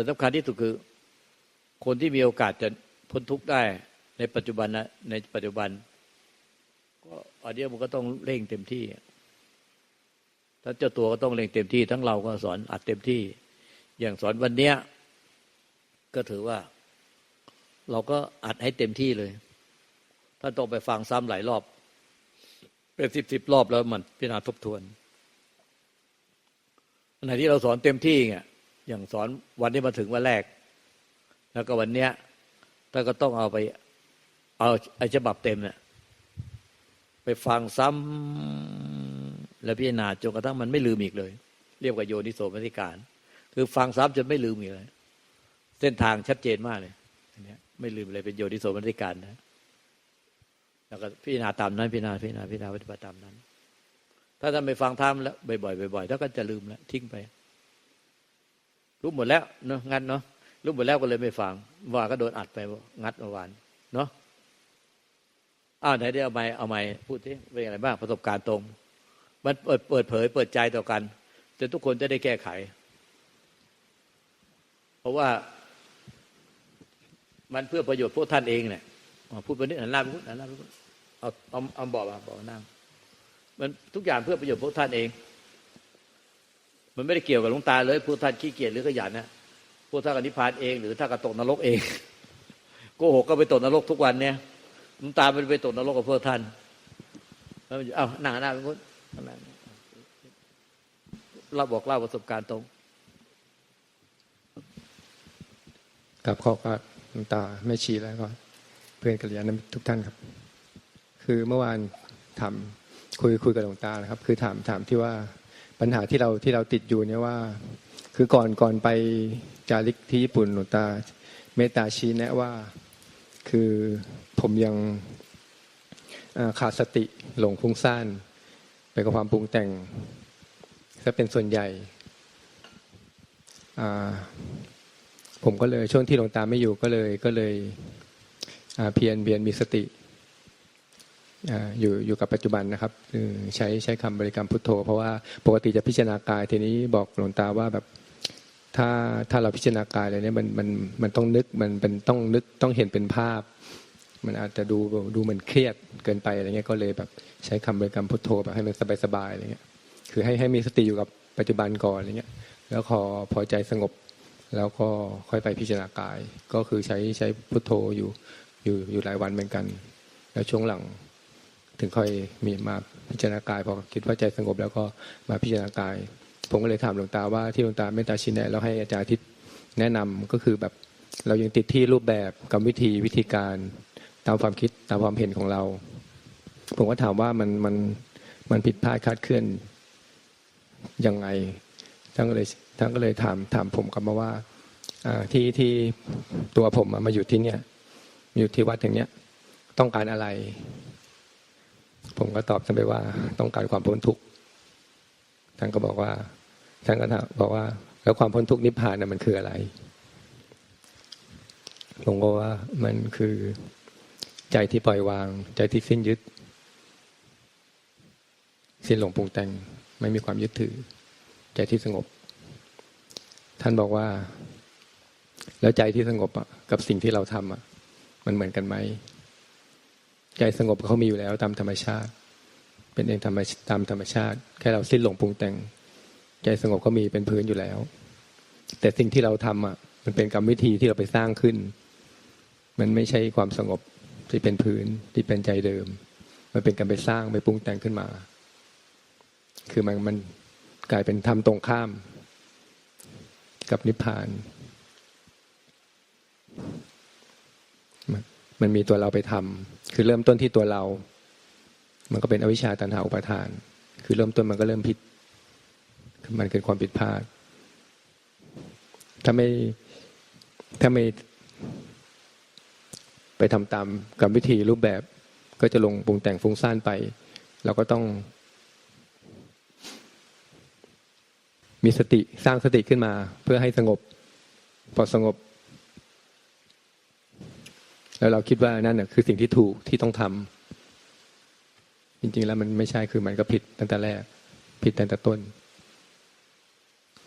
แต่สำคัญที่สุดคือ คนที่มีโอกาสจะพ้นทุกข์ได้ในปัจจุบันนะในปัจจุบัน ก็อันเนี้มันก็ต้องเร่งเต็มที่ถ้าเจ้าตัวก็ต้องเร่งเต็มที่ ทั้งเราก็สอนอัดเต็มที่ อย่างสอนวันเนี้ยก็ถือว่า เราก็อัดให้เต็มที่เลยถ้าต้องไปฟังซ้ำหลายรอบ เป็นสิบสิบรอบแล้วมันพิจารณาทบทวนอันไหนที่เราสอนเต็มที่ไง อย่างสอนวันที่มาถึงวันแรก แล้วก็วันเนี้ยถ้าก็ต้องเอาไป เอาไอ้ฉบับเต็มเนี่ยไปฟังซ้ำแล้วพิจารณาจนกระทั่งมันไม่ลืมอีกเลย เรียกว่าโยนิโสมนสิการ คือฟังซ้ำจนไม่ลืมอีกเลย เส้นทางชัดเจนมากเลยนี้ไม่ลืมเลยเป็นโยนิโสมนสิการนะแล้วก็พิจารณาตามนั้นพิจารณาพิจารณาพิจารณาปฏิบัติตามนั้น ถ้าท่านไม่ฟังธรรมแล้วบ่อยๆบ่อยๆแล้วก็จะลืมแล้วทิ้งไป รู้หมดแล้วเนาะงั้นเนาะรู้หมดแล้วก็เลยไม่ฟังว่าก็โดนอัดไปงัดเมื่อวานเนาะอ้าวไหนได้เอาไม้เอาไม้พูดที่เป็นอะไรบ้างประสบการณ์ตรง มันเปิดเปิดเผย เปิดใจต่อกันแต่ทุกคนจะได้แก้ไข เพราะว่า มันเพื่อประโยชน์พวกท่านเองเนี่ยพูดไปนิดหันหน้าไปพูดหันหน้าไปพูดเอาเอาเอาบอกมาบอกนั่งมันทุกอย่างเพื่อประโยชน์พวกท่านเอง มันไม่ได้เกี่ยวกับหลวงตาเลยพวกท่านขี้เกียจหรือขยันนะพวกท่านกับนิพพานเอง หรือท่านกับตกนรกเองโกหกก็ไปตกนรกทุกวันเนี่ยหลวงตาไปไปตกนรกกับพวกท่านแล้วมันเอาหน้าหน้าไปพูดเราบอกเล่าประสบการณ์ตรงกับข้อก็หลวงตาไม่ชีแล้วก็เพื่อนกัลยาณมิตรทุกท่านครับ คือเมื่อวานถามคุยคุยกับหลวงตานะครับ คือถามถามที่ว่า ปัญหาที่เราที่เราติดอยู่เนี่ยว่า คือก่อนก่อนไปจาริกที่ญี่ปุ่นหลวงตา เมตตาชี้แนะว่า คือผมยังขาดสติหลงฟุ้งซ่านไปกับความปรุงแต่งถ้าเป็นส่วนใหญ่ ผมก็เลยช่วงที่หลวงตาไม่อยู่ก็เลยก็เลยเพียรเพียรมีสติ อยู่อยู่กับปัจจุบันนะครับใช้ใช้คำบริกรรมพุทโธ เพราะว่าปกติจะพิจารณากายทีนี้บอกหลวงตาว่าแบบถ้าถ้าเราพิจารณากายอะไรเนี้ยมันมันมันต้องนึกมันเป็นต้องนึกต้องเห็นเป็นภาพ มันอาจจะดูดูเหมือนเครียดเกินไปอะไรเงี้ยก็เลยแบบใช้คำบริกรรมพุทโธแบบให้มันสบายๆอะไรเงี้ยคือให้ให้มีสติอยู่กับปัจจุบันก่อนอะไรเงี้ยแล้วพอพอใจสงบ แล้วก็ค่อยไปพิจารณากาย ก็คือใช้ใช้พุทโธอยู่อยู่อยู่หลายวันเหมือนกัน แล้วช่วงหลัง ถึงค่อยมีมาพิจารณากายพอคิดว่าใจสงบแล้วก็มาพิจารณากาย ผมก็เลยถามหลวงตาว่าที่หลวงตาเมตตาชินแนะแล้วให้อาจารย์ทิศแนะนำก็คือแบบเรายังติดที่รูปแบบกรรมวิธีวิธีการตามความคิดตามความเห็นของเรา ผมก็ถามว่ามันมันมันผิดพลาดคาดเคลื่อนยังไงท่านก็เลยท่านก็เลยถามถามผมกลับมาว่าที่ที่ตัวผมมาอยู่ที่เนี่ยอยู่ที่วัดอย่างเนี้ยต้องการอะไร ผมก็ตอบท่านไปว่า ต้องการความพ้นทุกข์ท่านก็บอกว่าท่านก็ถามบอกว่า แล้วความพ้นทุกข์นิพพานน่ะมันคืออะไรผมก็ว่ามันคือใจที่ปล่อยวาง ใจที่สิ้นยึด สิ้นหลงปรุงแต่ง ไม่มีความยึดถือ ใจที่สงบ ท่านบอกว่า แล้วใจที่สงบอะกับสิ่งที่เราทำอะมันเหมือนกันไหม ใจสงบเขามีอยู่แล้วตามธรรมชาติ เป็นเองธรรมตามธรรมชาติ แค่เราสิ้นหลงปรุงแต่ง ใจสงบก็มีเป็นพื้นอยู่แล้ว แต่สิ่งที่เราทำอะ มันเป็นกรรมวิธีที่เราไปสร้างขึ้น มันไม่ใช่ความสงบที่เป็นพื้นที่เป็นใจเดิม มันเป็นการไปสร้างไปปรุงแต่งขึ้นมา คือมันมันกลายเป็นทำตรงข้าม กับนิพพาน มันมีตัวเราไปทำคือเริ่มต้นที่ตัวเรา มันก็เป็นอวิชชาตันหาอุปาทาน คือเริ่มต้นมันก็เริ่มผิด มันเกิดความผิดพลาด ถ้าไม่ถ้าไม่ ไปทำตามกรรมวิธีรูปแบบ ก็จะลงปรุงแต่งฟุ้งซ่านไป เราก็ต้อง มีสติสร้างสติขึ้นมา เพื่อให้สงบ พอสงบ แล้วเราคิดว่านั่นน่ะคือสิ่งที่ถูกที่ต้องทำจริง ๆ แล้วมันไม่ใช่คือมันก็ผิดตั้งแต่แรก ผิดตั้งแต่ต้น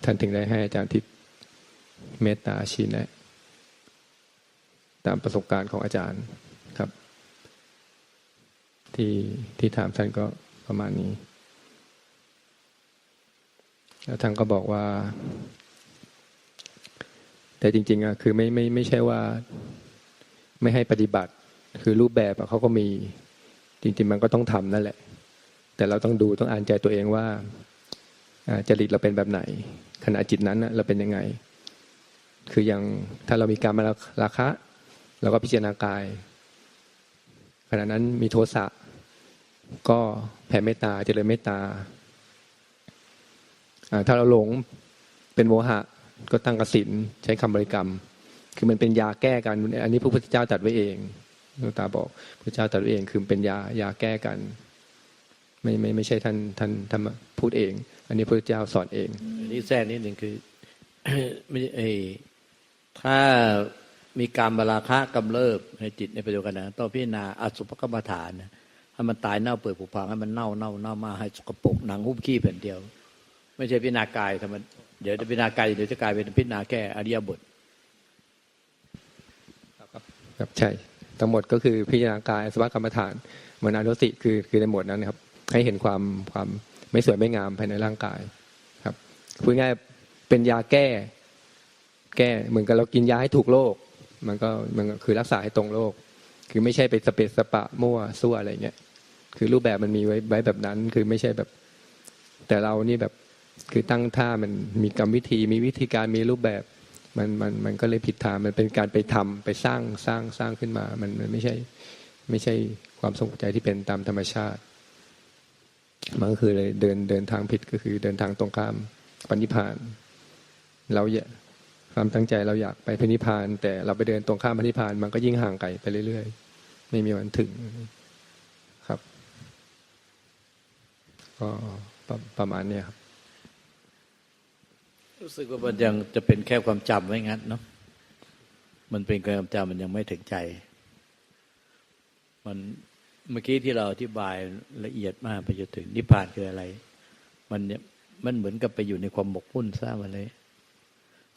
ท่านถึงได้ให้อาจารย์ทิศเมตตาชี้แนะตามประสบการณ์ของอาจารย์ครับ ที่ที่ถามท่านก็ประมาณนี้ แล้วท่านก็บอกว่า แต่จริง ๆอะคือไม่ไม่ไม่ใช่ว่า ไม่ให้ปฏิบัติ คือรูปแบบเขาก็มีจริงๆมันก็ต้องทำนั่นแหละ แต่เราต้องดูต้องอ่านใจตัวเองว่าจริตเราเป็นแบบไหน ขณะจิตนั้นเราเป็นยังไง คืออย่างถ้าเรามีการมาราคะเราก็พิจารณากาย ขณะนั้นมีโทสะก็แผ่เมตตาเจริญเมตตาอ่าถ้าเราหลงเป็นโมหะ ก็ตั้งกสินใช้คำบริกรรม คือมันเป็นยาแก้กันอันนี้พระพุทธเจ้าตัดไว้เองหลวงตาบอกพระเจ้าตัดไว้เองคือเป็นยายาแก้กัน ไม่ไม่ไม่ใช่ท่านท่านท่านพูดเอง อันนี้พระเจ้าสอนเองอันนี้แทรกนิดหนึ่งคือไม่ไอถ้ามีการบราคะกำเริบในจิตในปัจจุบันนะต้องพิจารณาอสุภกรรมฐานนะให้มันตายเน่าเปื่อยผุพังให้มันเน่าเน่าเน่ามาให้สกปรกหนังหุ้มขี้แผ่นเดียว ไม่ใช่พิจารณากายแต่มันเดี๋ยวจะพิจารณากายเดี๋ยวจะกลายเป็นพิจารณาแก้อริยบท ครับใช่ ทั้งหมดก็คือพิจารณากายสภากรรมฐานมนานุสติคือคือในหมวดนั้นนะครับ ให้เห็นความความไม่สวยไม่งามภายในร่างกายครับพูดง่ายเป็นยาแก้ แก้เหมือนกับเรากินยาให้ถูกโรคมันก็มันก็คือรักษาให้ตรงโรคคือไม่ใช่ไปสเปซสปะมั่วซั่วอะไรเงี้ยคือรูปแบบมันมีไว้ไว้แบบนั้น คือไม่ใช่แบบ แต่เรานี่แบบคือตั้งท่ามันมีกรรมวิธีมีวิธีการมีรูปแบบ มันมันมันก็เลยผิดทางมันเป็นการไปทำไปสร้างสร้างสร้างขึ้นมา มันมันไม่ใช่ไม่ใช่ความสงบใจที่เป็นตามธรรมชาติ มันก็คือเลยเดินเดินทางผิดก็คือเดินทางตรงข้ามปณิพาน เราอยากความตั้งใจเราอยากไปพนิพาน แต่เราไปเดินตรงข้ามพนิพาน มันก็ยิ่งห่างไกลไปเรื่อยๆ ไม่มีวันถึงครับก็ประประมาณเนี้ยครับ รู้สึกว่ามันยังจะเป็นแค่ความจำไว้งั้นเนาะมันเป็นความจำมันยังไม่ถึงใจ มันเมื่อกี้ที่เราอธิบายละเอียดมากไปจนถึงนิพพานคืออะไร มันเนี่ยมันเหมือนกับไปอยู่ในความหมกมุ่นทราบอะไร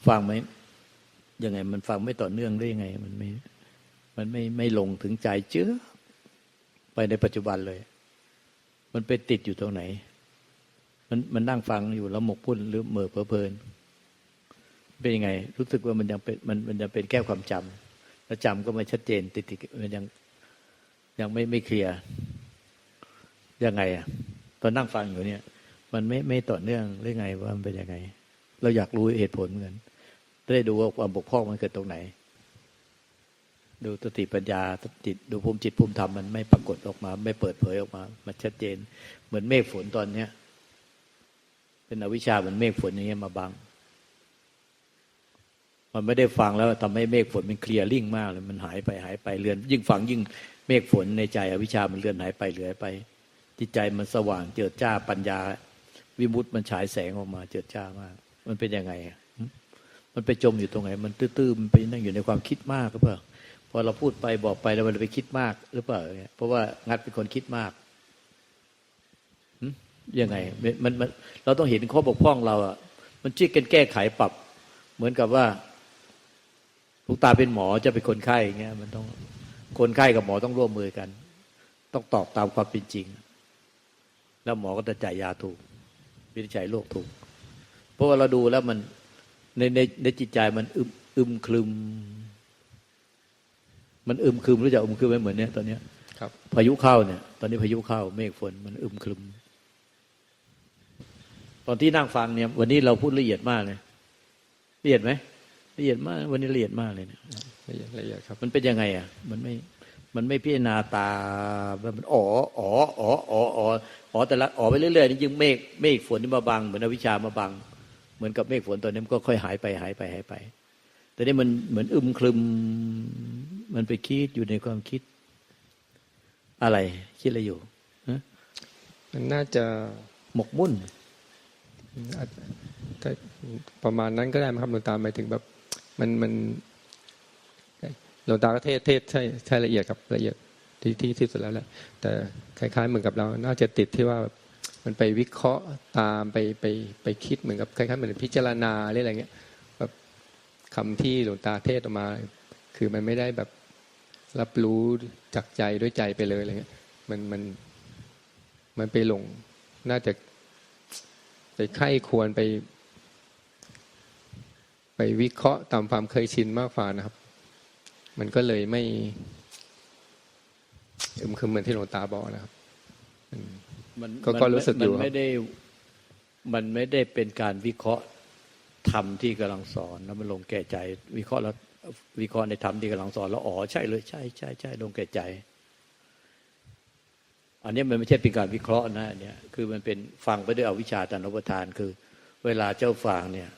ฟังไหมยังไง มันฟังไม่ต่อเนื่องได้ยังไง มันไม่ มันไม่ไม่ลงถึงใจเจื้อไปในปัจจุบันเลย มันไปติดอยู่ตรงไหน มันมันนั่งฟังอยู่แล้วหมกพุ่นหรือเหม่อเพลิน เป็นยังไง รู้สึกว่ามันยังเป็นมันมันยังเป็นแค่ความจำแล้วจำก็ไม่ชัดเจน ติดติดมันยังยังไม่ไม่เคลียร์ยังไงอะตอนนั่งฟังอยู่เนี่ย มันไม่ไม่ต่อเนื่องหรือไงว่ามันเป็นยังไง เราอยากรู้เหตุผลเหมือนกันได้ดูว่าความบกพร่องมันเกิดตรงไหน ดูสติปัญญาจิตดูภูมิจิตภูมิธรรมมันไม่ปรากฏออกมา ไม่เปิดเผยออกมา มันชัดเจน เหมือนเมฆฝนตอนเนี้ยเป็นอวิชชาเหมือนเมฆฝนอย่างเงี้ยมาบัง มันไม่ได้ฟังแล้วทำให้เมฆฝนมันเคลียร์ลิ่งมากเลยมันหายไปหายไปเลือน ยิ่งฟังยิ่งเมฆฝนในใจอวิชามันเลือนหายไปเหลือไป จิตใจมันสว่างเจิดจ้าปัญญา วิมุตติมันฉายแสงออกมาเจิดจ้ามาก มันเป็นยังไงมันไปจมอยู่ตรงไหน มันตื้อๆมันไปนั่งอยู่ในความคิดมากหรือเปล่าพอเราพูดไปบอกไปแล้วมันไปคิดมากหรือเปล่าเนี่ยเพราะว่างัดเป็นคนคิดมากยังไงมันมันเราต้องเห็นข้อบกพร่องเราอะมันช่วยกันแก้ไขปรับ เหมือนกับว่า ลูกตาเป็นหมอจะเป็นคนไข้อย่างเงี้ยมันต้องคนไข้กับหมอต้องร่วมมือกัน ต้องตอบตามความเป็นจริง แล้วหมอก็จะจ่ายยาถูก วินิจฉัยโรคถูก เพราะว่าเราดูแล้วมันในในในจิตใจมันอึมอึมคลึม มันอึมครึมรู้จักอึมครึมไหมเหมือนเนี้ยตอนเนี้ยครับพายุเข้าเนี่ย ตอนนี้พายุเข้าเมฆฝนมันอึมครึม ตอนที่นั่งฟังเนี่ย วันนี้เราพูดละเอียดมากเลยละเอียดไหม ละเอียดมาก วันนี้ละเอียดมากเลยเนี่ยละเอียดละเอียดครับ มันเป็นยังไงอะ มันไม่ มันไม่พิจารณาตาว่ามันอ๋ออ๋ออ๋ออ๋ออ๋ออ๋อแต่ละอ๋อไปเรื่อยๆนี่ยิ่งเมฆเมฆฝนนี่มาบัง เหมือนอวิชามาบัง เหมือนกับเมฆฝนตอนนี้มันก็ค่อยหายไปหายไปหายไป แต่นี่มันเหมือนอึมครึม มันไปคิดอยู่ในความคิด อะไร คิดอะไรอยู่ฮะมันน่าจะหมกมุ่นอาจถ้าประมาณนั้นก็ได้มั้งครับหลวงตาหมายถึงแบบ มันมันหลวงตาก็เทศเทศใช่ใช่ละเอียดครับละเอียดที่ที่ที่สุดแล้วแหละแต่คล้ายๆเหมือนกับเรา น่าจะติดที่ว่ามันไปวิเคราะห์ตามไปไปไปคิดเหมือนกับคล้ายๆเหมือนพิจารณาหรืออะไรเงี้ยแบบคำที่หลวงตาเทศออกมา คือมันไม่ได้แบบรับรู้จากใจด้วยใจไปเลยอะไรเงี้ยมันมันมันไปหลงน่าจะไปไข้ควรไป ไปวิเคราะห์ตามความเคยชินมากกว่านะครับ มันก็เลยไม่อึมครึมเหมือนที่หลวงตาบอกนะครับมันก็มันก็รู้สึกอยู่มันครับไม่ได้มันไม่ได้เป็นการวิเคราะห์ธรรมที่กำลังสอนแล้วมันลงแก่ใจ วิเคราะห์แล้ววิเคราะห์ในธรรมที่กำลังสอนแล้วอ๋อใช่เลยใช่ใช่ใช่ลงแก่ใจ อันนี้มันไม่ใช่เป็นการวิเคราะห์นะอันเนี่ยคือมันเป็นฟังไปด้วยอวิชชาตานุปทานคือ เวลาเจ้าฟังเนี่ย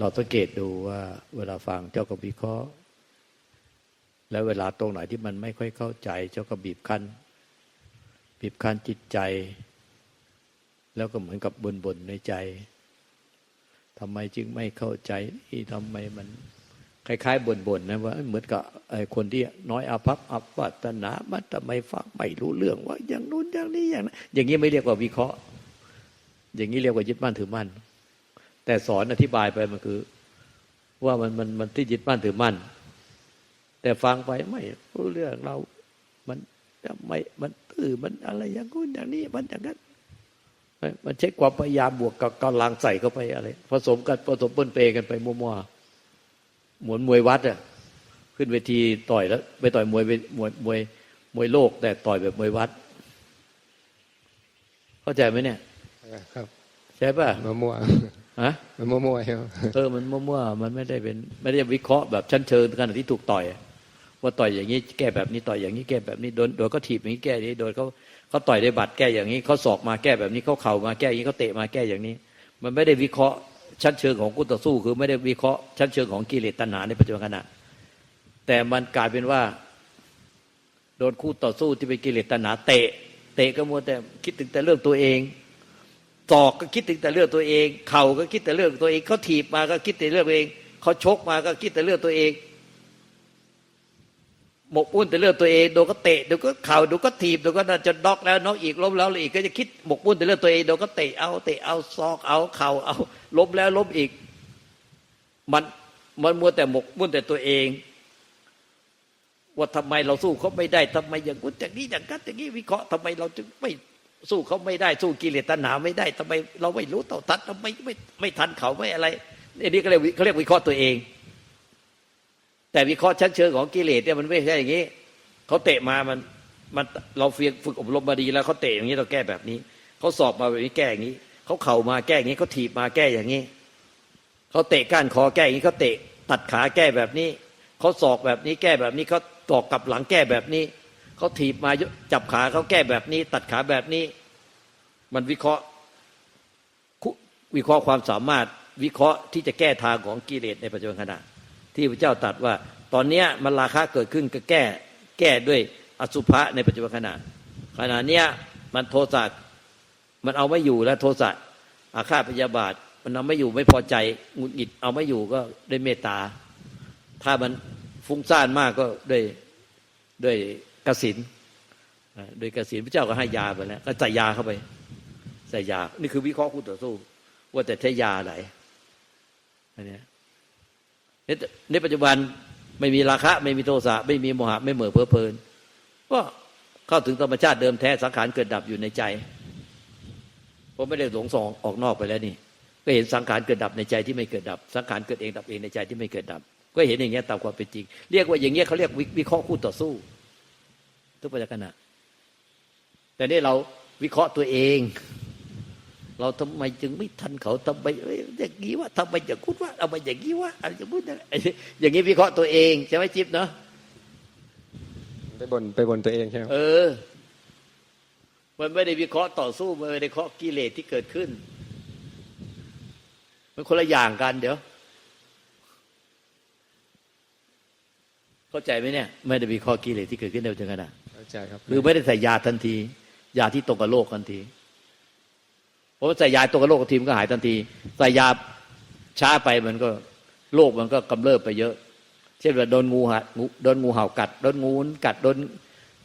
เราสังเกตดูว่าเวลาฟังเจ้าก็วิเคราะห์ แล้วเวลาตรงไหนที่มันไม่ค่อยเข้าใจ เจ้าก็บีบคั้น บีบคั้นจิตใจ แล้วก็เหมือนกับบนๆในใจทำไมจึงไม่เข้าใจนี่ทำไมมันคล้ายๆบ่นๆนะว่าเหมือนกับไอ้คนที่น้อยอาภัพอัปวัตนามันทำไมฟังไม่รู้เรื่องว่า อย่างนู้นอย่างนี้อย่างนั้นอย่างนี้ไม่เรียกว่าวิเคราะห์ อย่างนี้เรียกว่ายึดมั่นถือมั่น แต่สอนอธิบายไปมันคือ ว่ามันมันมันที่ยึดมั่นถือมั่น แต่ฟังไปไม่รู้เรื่องเรา มันทำไมมันตื้อมันอะไรอย่างนู้นอย่างนี้มันอย่างนั้นมันใช้ความพยายามบวกกับกำลังใส่เข้าไปอะไร ผสมกันผสมปนเปกันไปมั่วๆเหมือนมวยวัดอะขึ้นเวทีต่อยแล้วไปต่อยมวยมวยมวยมวยโลก แต่ต่อยแบบมวยวัด เข้าใจไหมเนี่ย ครับ ใช่ป่ะมั่ว มั่วฮะมันมั่วมั่วครับเออมันมั่วๆมันไม่ได้เป็นไม่ได้วิเคราะห์แบบชั้นเชิงขณะที่ถูกต่อยอะว่าต่อยอย่างนี้แก้แบบนี้ต่อยอย่างนี้แก้แบบนี้โดนโดนก็ถีบอย่างนี้แก้อย่างนี้โดนเขาเขาต่อยได้บัตรแก้อย่างนี้เขาศอกมาแก้แบบนี้เขาเข่ามาแก้อย่างนี้เขาเตะมาแก้อย่างนี้ มันไม่ได้วิเคราะห์ชั้นเชิงของคู่ต่อสู้ คือไม่ได้วิเคราะห์ชั้นเชิงของกิเลสตัณหาในปัจจุบันขณะแต่มันกลายเป็นว่า โดนคู่ต่อสู้ที่เป็นกิเลสตัณหาเตะ เตะก็มัวแต่คิดถึงแต่เรื่องตัวเอง ศอกก็คิดถึงแต่เรื่องตัวเอง เข่าก็คิดแต่เรื่องตัวเองเขาถีบมาก็คิดแต่เรื่องตัวเองเขาชกมาก็คิดแต่เรื่องตัวเองหมกมุ่นแต่เรื่องตัวเองโดนก็เตะเดี๋ยวก็เข่าเดี๋ยวก็ถีบเดี๋ยวก็น่าจะน็อกแล้วน็อกอีกล้มแล้วอีกก็จะคิดหมกมุ่นแต่เรื่องตัวเองเดี๋ยวก็เตะเอาเตะเอาซอกเอาเข่าเอาล้มแล้วล้มอีก มันมันมัวแต่หมกมุ่นแต่ตัวเอง ว่าทำไมเราสู้เขาไม่ได้ทำไมอย่างนู้นอย่างนี้อย่างนั้นอย่างนี้วิเคราะห์ทำไมเราจึงไม่ สู้เขาไม่ได้สู้กิเลสตัณหาไม่ได้ทำไมเราไม่รู้เต่าทัดทำไมไม่ไม่ทันเขาไม่อะไรอันนี้ก็เรียกเขาเรียกวิเคราะห์ตัวเอง แต่วิเคราะห์ชั้นเชิงของกิเลสเนี่ยมันไม่ใช่อย่างนี้เขาเตะมามันมันเราฝึกฝึกอบรมมาดีแล้วเขาเตะอย่างนี้เราแก้แบบนี้เขาสอบมาแบบนี้แก้อย่างนี้เขาเข่ามาแก้อย่างนี้เขาถีบมาแก้อย่างนี้เขาเตะก้านคอแก้อย่างนี้เขาเตะตัดขาแก้แบบนี้เขาศอกแบบนี้แก้แบบนี้เขาตอกกลับหลังแก้แบบนี้ เขาถีบมาจับขาเขาแก้แบบนี้ ตัดขาแบบนี้ มันวิเคราะห์วิเคราะห์ความสามารถวิเคราะห์ที่จะแก้ทางของกิเลสในปัจจุบันขณะ ที่พระเจ้าตรัสว่า ตอนนี้มันราคะเกิดขึ้นก็แก้แก้ด้วยอสุภะในปัจจุบันขณะ ขณะเนี้ยมันโทสะมันเอาไม่อยู่แล้วโทสะอาฆาตพยาบาท มันเอาไม่อยู่ไม่พอใจหงุดหงิดเอาไม่อยู่ก็ด้วยเมตตา ถ้ามันฟุ้งซ่านมากก็ด้วยด้วย กสินโดยกสินพระเจ้าก็ให้ยาไปแล้วก็ใส่ยาเข้าไป ใส่ยา นี่คือวิเคราะห์คู่ต่อสู้ ว่าแต่ใช้ยาอะไรอันนี้ในปัจจุบันไม่มีราคะ ไม่มีโทสะไม่มีโมหะไม่เหม่อเพลิเพลินก็เข้าถึงธรรมชาติเดิมแท้สังขารเกิดดับอยู่ในใจเพราะไม่ได้หลงสองออกนอกไปแล้วนี่ ก็เห็นสังขารเกิดดับในใจที่ไม่เกิดดับ สังขารเกิดเองดับเองในใจที่ไม่เกิดดับ ก็เห็นอย่างเงี้ยตามความเป็นจริง เรียกว่าอย่างเงี้ยเขาเรียกวิเคราะห์คู่ต่อสู้ ทุกปัจจุบันแต่นี่เราวิเคราะห์ตัวเอง เราทำไมจึงไม่ทันเขาทำไมอย่างนี้ว่าทำไมอย่างพูดว่าทำไมอย่างนี้ว่าอะไรอย่างพูดอย่างนี้วิเคราะห์ตัวเองใช่ไหมจิ๊บเนาะไปบนไปบนตัวเองใช่ไหมเออ มันไม่ได้วิเคราะห์ต่อสู้มันไม่ได้วิเคราะห์กิเลสที่เกิดขึ้น มันคนละอย่างกันเดี๋ยว เข้าใจไหมเนี่ย ไม่ได้วิเคราะห์กิเลสที่เกิดขึ้นในปัจจุบันเข้า ใจครับหรือไม่ได้ใส่ยาทันที ยาที่ตรงกับโรคทันที เพราะว่าใส่ยาตรงกับโรคทีมนก็หายทันที ใส่ยาช้าไปมันก็โรคมันก็กำเริบไปเยอะ เช่นว่าโดนงูหัดโดนงูเห่ากัด โดนงูกัดโดน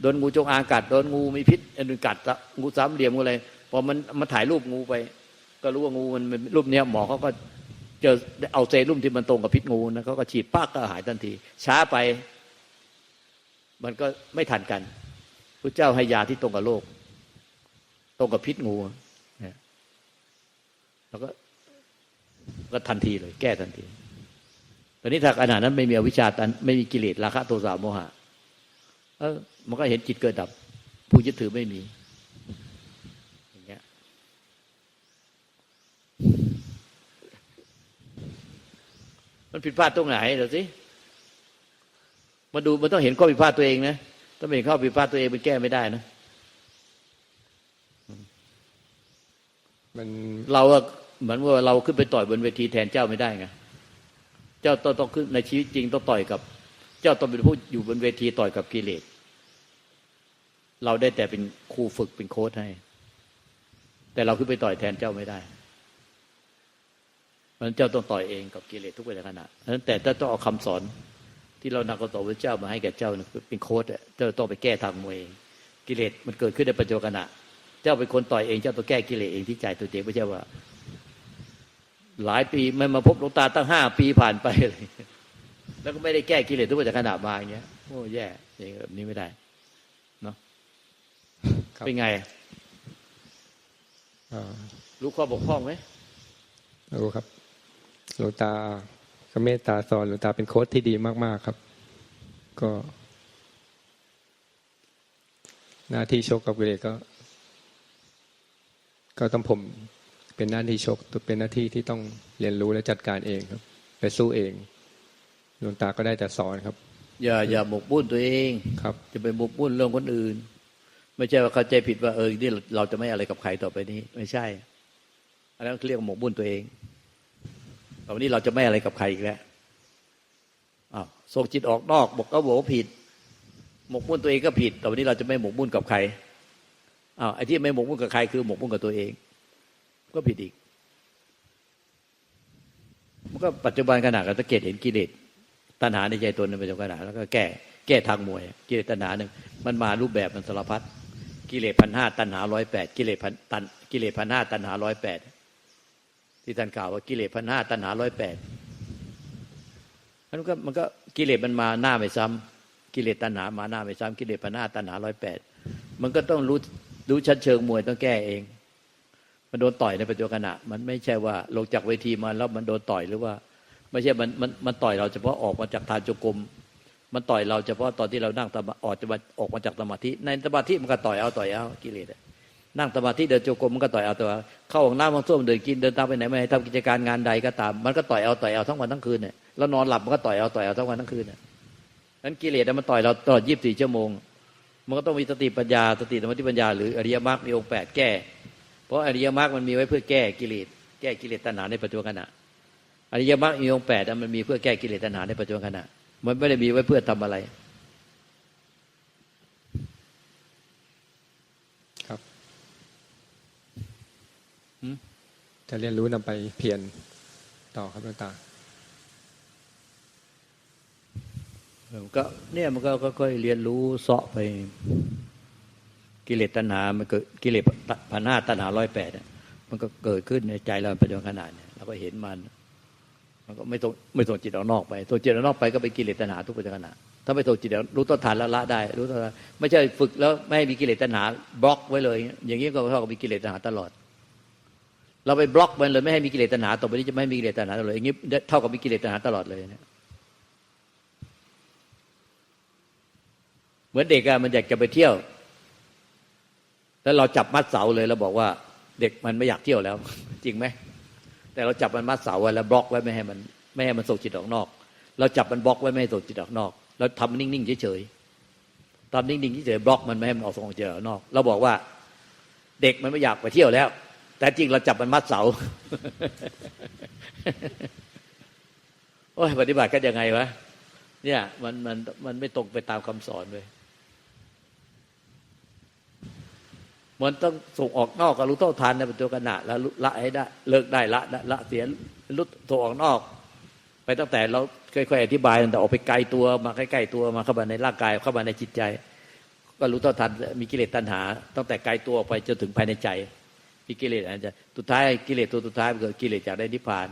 โดนงูจงอางกัดโดนงูมีพิษอันนึงกัดงูสามเหลี่ยมงูอะไรพอมันมาถ่ายรูปงูไป ก็รู้ว่างูมันเป็นรูปเนี้ยหมอเขาก็เจอเอาเซรุ่มที่มันตรงกับพิษงูนะเขาก็ฉีดปากก็หายทันที ช้าไป มันก็ไม่ทันกัน พระเจ้าให้ยาที่ตรงกับโรคตรงกับพิษงูเนี่ยแล้วก็ก็ทันทีเลย แก้ทันทีตอนนี้ถ้าขนาดนั้นไม่มีอวิชชาตันไม่มีกิเลสราคะโทสะโมหะเออมันก็เห็นจิตเกิดดับ ผู้ยึดถือไม่มีอย่างเงี้ยมันผิดพลาดตรงไหนเดี๋ยวสิมาดูมันต้องเห็นข้อผิดพลาดตัวเองนะ ถ้าไม่เห็นข้อผิดพลาดตัวเองมันแก้ไม่ได้นะมันเราอะเหมือนว่าเราขึ้นไปต่อยบนเวทีแทนเจ้าไม่ได้ไงเจ้าต้องต้องขึ้นในชีวิตจริงต้องต่อยกับ เจ้าต้องเป็นผู้อยู่บนเวทีต่อยกับกิเลสเราได้แต่เป็นครูฝึกเป็นโค้ชให้ แต่เราขึ้นไปต่อยแทนเจ้าไม่ได้เพราะฉะนั้นเจ้าต้องต่อยเองกับกิเลสทุกเวลาขณะฉะนั้นแต่ถ้าต้องเอาคำสอน ที่เรานำคำสอนพระเจ้ามาให้แก่เจ้าเนี่ยเป็นโค้ชอะเจ้าต้องไปแก้ทางมวยเองกิเลสมันเกิดขึ้นในปัจจุบันขณะเจ้าเป็นคนต่อยเองเจ้าต้องแก้กิเลสเองที่ใจตัวเองไม่ใช่ว่า หลายปีไม่มาพบหลวงตาตั้งห้าปีผ่านไปเลย แล้วก็ไม่ได้แก้กิเลสทุกวันจากขณะมาอย่างเงี้ยโอ้แย่อย่างแบบนี้ไม่ได้เนาะครับเป็นไงอ่ารู้ข้อบกพร่องไหมรู้ครับหลวงตา ก็เมตตาสอนหลวงตาเป็นโค้ชที่ดีมากๆครับ ก็ หน้าที่ชกกับกิเลสก็ ก็ต้องผมเป็นหน้าที่ชกเป็นหน้าที่ที่ต้องเรียนรู้และจัดการเองครับ ไปสู้เองหลวงตาก็ได้แต่สอนครับ อย่าอย่าหมกบุ่นตัวเองครับ จะไปหมกบุ่นเรื่องคนอื่น ไม่ใช่ว่าเข้าใจผิดว่าเออนี่เราจะไม่อะไรกับใครต่อไปนี้ ไม่ใช่อันนั้นเรียกว่าหมกบุ่นตัวเอง ต่อไปนี้เราจะไม่อะไรกับใครอีกแล้วอ้าวส่งจิตออกนอกบอกก็บอกว่าผิด หมกบุ่นตัวเองก็ผิด ต่อไปนี้เราจะไม่หมกบุ่นกับใครอ้าวไอ้ที่ไม่หมกบุ่นกับใครคือหมกบุ่นกับตัวเอง ก็ผิดอีก มันก็ปัจจุบันขณะก็สังเกตเห็นกิเลสตัณหาในใจตนในปัจจุบันขณะแล้วก็แก้แก้ทางมวย กิเลสตัณหาหนึ่งมันมารูปแบบมันสารพัดกิเลสพันห้าตัณหาร้อยแปดกิเลสพันตันกิเลสพันห้าตัณหาร้อยแปด ที่ท่านกล่าวว่ากิเลสพันห้าตัณหาร้อยแปดมันก็มันก็กิเลสมันมาหน้าไม่ซ้ำกิเลสตัณหามาหน้าไม่ซ้ำกิเลสพันห้าตัณหาร้อยแปดมันก็ต้องรู้รู้ชั้นเชิงมวยต้องแก้เอง มันโดนต่อยในปัจจุบันะมันไม่ใช่ว่าลงจากเวทีมาแล้วมันโดนต่อยหรือว่า ไม่ใช่มันมันมันต่อยเราเฉพาะออกมาจากทานจกรมมันต่อยเราเฉพาะตอนที่เรานั่งตมาออกจะมาออกมาจากสมาธิในสมาธิมันก็ต่อยเอาต่อยเอากิเลสอะ นั่งสมาธิเดินจงกรมมันก็ต่อยเอาตัวเข้าห้องน้ำห้องส้วมเดินกินเดินตามไปไหนไม่ให้ทำกิจการงานใดก็ตาม มันก็ต่อยเอาต่อยเอาทั้งวันทั้งคืนเนี่ยแล้วนอนหลับมันก็ต่อยเอาต่อยเอาทั้งวันทั้งคืนเนี่ยนั้นกิเลสมันต่อยเราตลอดยี่สิบสี่ชั่วโมง มันก็ต้องมีสติปัญญาสติสมาธิปัญญาหรืออริยมรรคมีองค์แปดแก้ เพราะอริยมรรคมันมีไว้เพื่อแก้กิเลสแก้กิเลสตัณหาในปัจจุบันขณะอริยมรรคมีองค์แปดมันมีเพื่อแก้กิเลสตัณหาในปัจจุบันขณะมันไม่ได้มีไว้เพื่อทำอะไร ครับ หืม จะเรียนรู้นำไปเพียรต่อครับหลวงตาก็เนี่ยมันก็ค่อยๆเรียนรู้เสาะไป กิเลสตัณหา มันเกิดกิเลสพันห้าตัณหาร้อยแปดมันก็เกิดขึ้นในใจเราในปัจจุบันขณะเนี่ยเราก็เห็นมัน มันก็ไม่ส่งไม่ส่งจิตออกนอกไปส่งจิตออกนอกไปก็เป็นกิเลสตัณหาทุกปัจจุบันขณะถ้าไม่ส่งจิตออกรู้ต้นทานแล้วละได้ รู้ต้นทานไม่ใช่ฝึกแล้วไม่ให้มีกิเลสตัณหาบล็อกไว้เลย อย่างนี้ก็เท่ากับมีกิเลสตัณหาตลอด เราไปบล็อกมันเลยไม่ให้มีกิเลสตัณหาต่อไปนี้จะไม่ให้มีกิเลสตัณหาตลอดอย่างนี้เท่ากับมีกิเลสตัณหาตลอดเลยเนี่ยเหมือนเด็กอะมันอยากจะไปเที่ยว แล้วเราจับมัดเสาเลยแล้วบอกว่า เด็กมันไม่อยากเที่ยวแล้ว จริงไหมแต่เราจับมันมัดเสาไว้แล้วบล็อกไว้ไม่ให้มันไม่ให้มันส่งจิตออกนอก เราจับมันบล็อกไว้ไม่ให้ส่งจิตออกนอก เราทำมันนิ่งๆเฉยๆทำนิ่งๆเฉยๆบล็อกมันไม่ให้มันออกส่งจิตออกนอก เราบอกว่า เด็กมันไม่อยากไปเที่ยวแล้ว แต่จริงเราจับมันมัดเสา โอ้ยปฏิบัติกันยังไงวะ เนี่ย มันมันมันไม่ตรงไปตามคำสอนเลยมันต้องส่งออกนอกกับรู้เท่าทานในปัจจุบันะแล้วละให้ได้ เลิกได้ละละเสียรู้ส่งออกนอก ไปตั้งแต่เราค่อยๆอธิบายแต่ออกไปไกลตัวมาใกล้ๆตัวมาเข้ามาในร่างกายเข้ามาในจิตใจ ก็รู้เท่าทันมีกิเลสตัณหาตั้งแต่ไกลตัวออกไปจนถึงภายในใจ มีกิเลสอาจจะสุดท้ายกิเลสตัวสุดท้ายเกิดกิเลสจากได้นิพพาน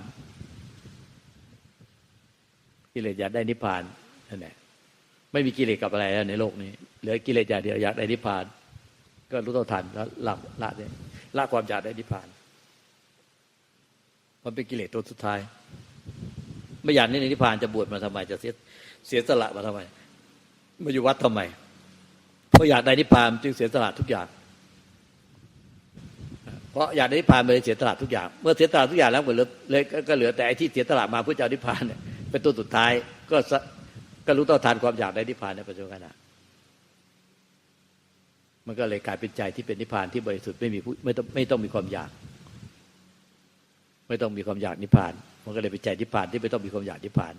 กิเลสอยากได้นิพพานนั่นแหละไม่มีกิเลสกับอะไรแล้วในโลกนี้เหลือกิเลสอย่างเดียวอยากได้นิพพาน ก็รู้เท่าทันแล้วละละเนี่ยละความอยากได้นิพพานมันเป็นกิเลสตัวสุดท้าย ไม่อยากนี่ในนิพพานจะบวชมาทำไม จะเสียเสียสละมาทำไมมาอยู่วัดทำไมเพราะอยากได้นิพพานจึงเสียสละทุกอย่าง เพราะอยากได้นิพพานมันเลยเสียสละทุกอย่าง เมื่อเสียสละทุกอย่างแล้วเหลือเลยก็เหลือแต่ไอ้ที่เสียสละมาเพื่อจะเอานิพพานเนี่ยเป็นตัวสุดท้ายก็สะก็รู้ต่อทานความอยากได้นิพพานในปัจจุบันขณะมันก็เลยกลายเป็นใจที่เป็นนิพพานที่บริสุทธิ์ไม่มีผู้ไม่ต้องไม่ต้องมีความอยาก ไม่ต้องมีความอยากนิพพาน มันก็เลยเป็นใจนิพพานที่ไม่ต้องมีความอยากนิพพาน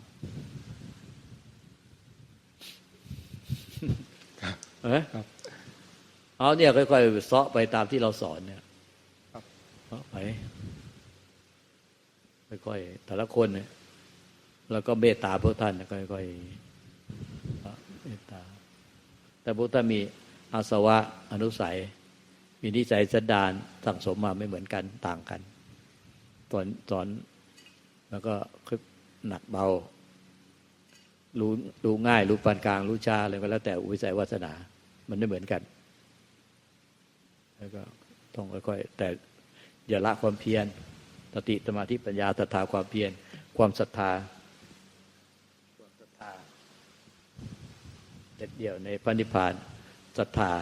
เอ้ยครับเอาเนี่ยค่อยๆเซาะไปตามที่เราสอนเนี่ยครับ เซาะไปค่อยๆแต่ละคนเนี่ยแล้วก็เมตตาพวกท่านค่อยๆเมตตา แต่พวกท่านมีอาสวะอนุสัย มีนิสัยสันดานสั่งสมมาไม่เหมือนกันต่างกันสอนสอนแล้วก็คึกหนักเบา รู้รู้ง่าย รู้ปานกลาง รู้ชาอะไรก็แล้วแต่อุปสัยวาสนา มันไม่เหมือนกัน แล้วก็ต้องค่อยๆแต่ อย่าละความเพียรสติสมาธิปัญญาศรัทธาความเพียรความศรัทธาความศรัทธาเด็ดเดี่ยวในพระนิพพานศรัทธา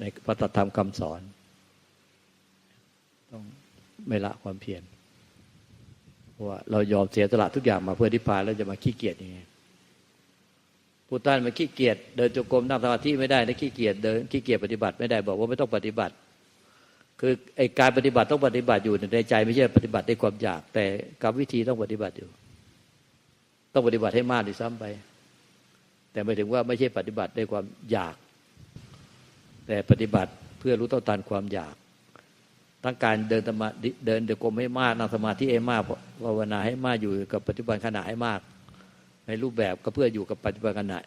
ในพระธรรมคำสอน ต้องไม่ละความเพียรเพราะว่าเรายอมเสียสละทุกอย่างมาเพื่อนิพพานแล้วจะมาขี้เกียจยังไงผู้ต้านมาขี้เกียจเดินจงกรมนั่งสมาธิไม่ได้นะขี้เกียจเดินขี้เกียจปฏิบัติไม่ได้บอกว่าไม่ต้องปฏิบัติ คือไอการปฏิบัติต้องปฏิบัติอยู่ในใจ ไม่ใช่ปฏิบัติด้ความอยาก แต่กับวิธีต้องปฏิบัติอยู่ ต้องปฏิบัติให้มากด้วยซ้ำไป แต่ไม่ถึงว่าไม่ใช่ปฏิบัติด้ความอยาก แต่ปฏิบัติเพื่อรู้เท่าทันความอยากทั้งการเดินสมาธิเดินเดกรมให้มากนั่งสมาธิให้มากภาวนาให้มากอยู่กับปัจจุบันขณะให้มาก ในรูปแบบก็เพื่ออยู่กับปัจจุบันขณะ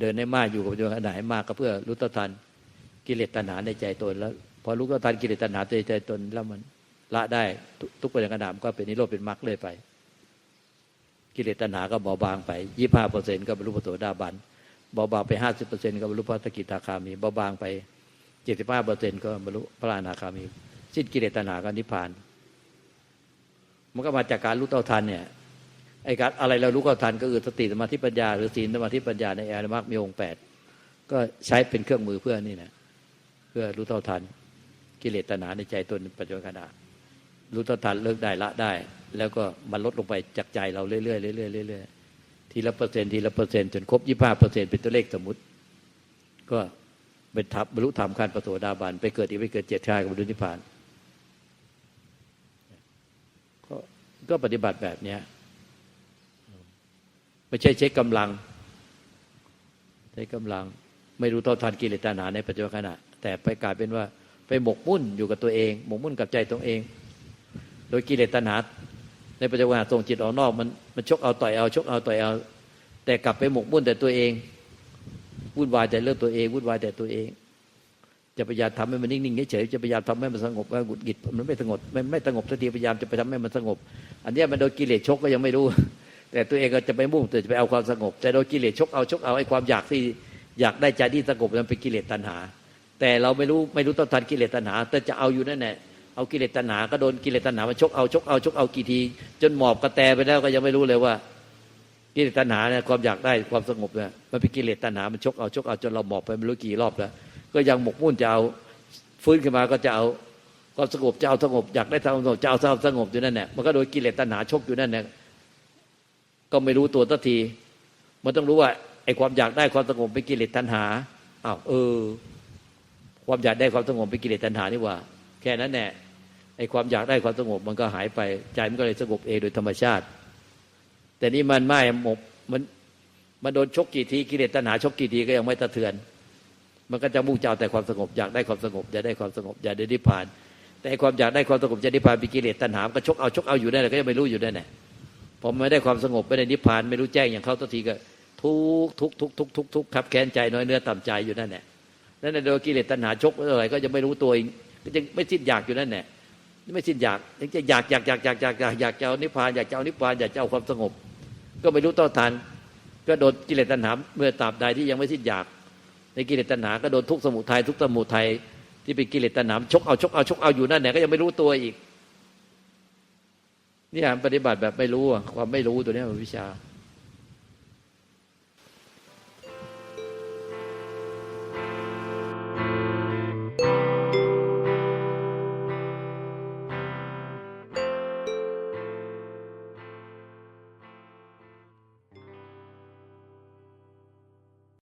เดินให้มากอยู่กับปัจจุบันขณะให้มากก็เพื่อรู้เท่าทันกิเลสตัณหาในใจตนแล้ว อรู้เท่าทันกิเลสตัณหาในใจตนแล้วมันละได้ทุกทุกปัจจุบันขณะมันก็เป็นนิโรธเป็นมรรคเลยไป กิเลสตัณหาก็เบาบางไปยี่ห้าเปอร์เซ็นต์ก็บรรลุปโสดาบันเบาบางไปห้าสิบเปอร์เซ็นต์ก็บรรลุพระสกิทาคามีเบาบางไปเจ็ดสิบห้าเปอร์เซ็นต์ก็บรรลุพระอนาคามี สิ้นกิเลสตัณหาก็นิพพาน มันก็มาจากการรู้เท่าทันเนี่ยไอ้การอะไรเรารู้เท่าทันก็คือสติสมาธิปัญญา หรือศีลสมาธิปัญญาในอริมักมีองค์แปดก็ใช้เป็นเครื่องมือเพื่อนี่นะเพื่อรู้เท่าทัน กิเลสตัณหาในใจตนปัจจุบันขณะรู้เท่าทันเลิกได้ละได้ แล้วก็มันลดลงไปจากใจเราเรื่อยๆเรื่อยๆเรื่อยๆทีละเปอร์เซ็นต์ทีละเปอร์เซ็นต์จนครบยี่ห้าเปอร์เซ็นต์เป็นตัวเลขสมมติ ก็เป็นทับบรรลุธรรมขั้นปโสดาบันไปเกิดอีกไปเกิดเจ็ดชาติกับบรรลุนิพพานก็ก็ปฏิบัติแบบเนี้ยไม่ใช่ใช้กำลัง ใช้กำลัง ไม่รู้เท่าทันกิเลสตัณหาในปัจจุบันขณะแต่ไปกลายเป็นว่า ไปหมกมุ่นอยู่กับตัวเอง หมกมุ่นกับใจตัวเอง โดยกิเลสตัณหาในปัจจุบันส่งจิตออกนอกมันมันชกเอาต่อยเอาชกเอาต่อยเอา แต่กลับไปหมกมุ่นแต่ตัวเองวุ่นวายแต่เรื่องตัวเองวุ่นวายแต่ตัวเอง จะพยายามทำให้มันนิ่งๆเฉยๆจะพยายามทำให้มันสงบว่าหงุดหงิดมันไม่สงบมันไม่สงบสักทีพยายามจะไปทำให้มันสงบ อันนี้มันโดนกิเลสชกก็ยังไม่รู้ แต่ตัวเองก็จะไปมุ่งแต่จะไปเอาความสงบ แต่โดนกิเลสชกเอาชกเอาไอ้ความอยากที่อยากได้ใจที่สงบมันเป็นกิเลสตัณหา แต่เราไม่รู้ไม่รู้ต้นทันกิเลสตัณหา แต่จะเอาอยู่นั่นแหละเอากิเลสตัณหาก็โดนกิเลสตัณหามันชกเอาชกเอาชกเอากี่ที จนหมอบกระแตไปแล้วก็ยังไม่รู้เลยว่า กิเลสตัณหาเนี่ยความอยากได้ความสงบเนี่ยมันเป็นกิเลสตัณหามันชกเอาชกเอาจนเราหมอบไปไม่รู้กี่รอบแล้วก็ยังหมกมุ่นจะเอาฟื้นขึ้นมาก็จะเอาความสงบจะเอาสงบอยากได้ความสงบจะเอาสงบอยู่นั่นแหละมันก็โดยกิเลสตัณหาชกอยู่นั่นแหละก็ไม่รู้ตัวสักที มันต้องรู้ว่าไอ้ความอยากได้ความสงบเป็นกิเลสตัณหาอ้าวเออ ความอยากได้ความสงบเป็นกิเลสตัณหานี่ว่า แค่นั้นแหละไอ้ความอยากได้ความสงบมันก็หายไปใจมันก็เลยสงบเองโดยธรรมชาติ แต่นี่มันไม่หมกมันมันโดนชกกี่ทีกิเลสตัณหาชกกี่ทีก็ยังไม่สะเทือน มันก็จะมุ่งเจ้าแต่ความสงบอยากได้ความสงบอยากได้ความสงบอยากได้นิพพาน แต่ความอยากได้ความสงบจะนิพพานเป็นกิเลสตัณหาก็ชกเอาชกเอาอยู่นั่นแหละก็ยังไม่รู้อยู่นั่นแหละพอไม่ได้ความสงบไม่ได้นิพพาน ไม่รู้แจ้งอย่างเขาตัวทีก็ทุกทุกทุกทุกทุกทุกขับแค้นใจน้อยเนื้อต่ำใจอยู่นั่นแหละ นั่นแหละโดยกิเลสตัณหาชกเท่าไหร่ก็จะไม่รู้ตัวเองก็ยังไม่สิ้นอยากอยู่นั่นแหละไม่สิ้นอยากยังจะอยากอยากอยากอยากอยากอยากอยากจะเอานิพพานอยากจะเอานิพพานอยากจะเอาความสงบ ก็ไม่รู้ต้อทาน ก็โดนกิเลสตัณหาเมื่อตราบใดที่ยังไม่สิ้นอยาก ในกิเลสตัณหาก็โดนทุกสมุทัยทุกสมุทัยที่เป็นกิเลสตัณหาชกเอาชกเอาชกเอาอยู่นั่นแหละก็ยังไม่รู้ตัวอีกนี่ปฏิบัติแบบไม่รู้ความไม่รู้ตัวนี้มันวิชา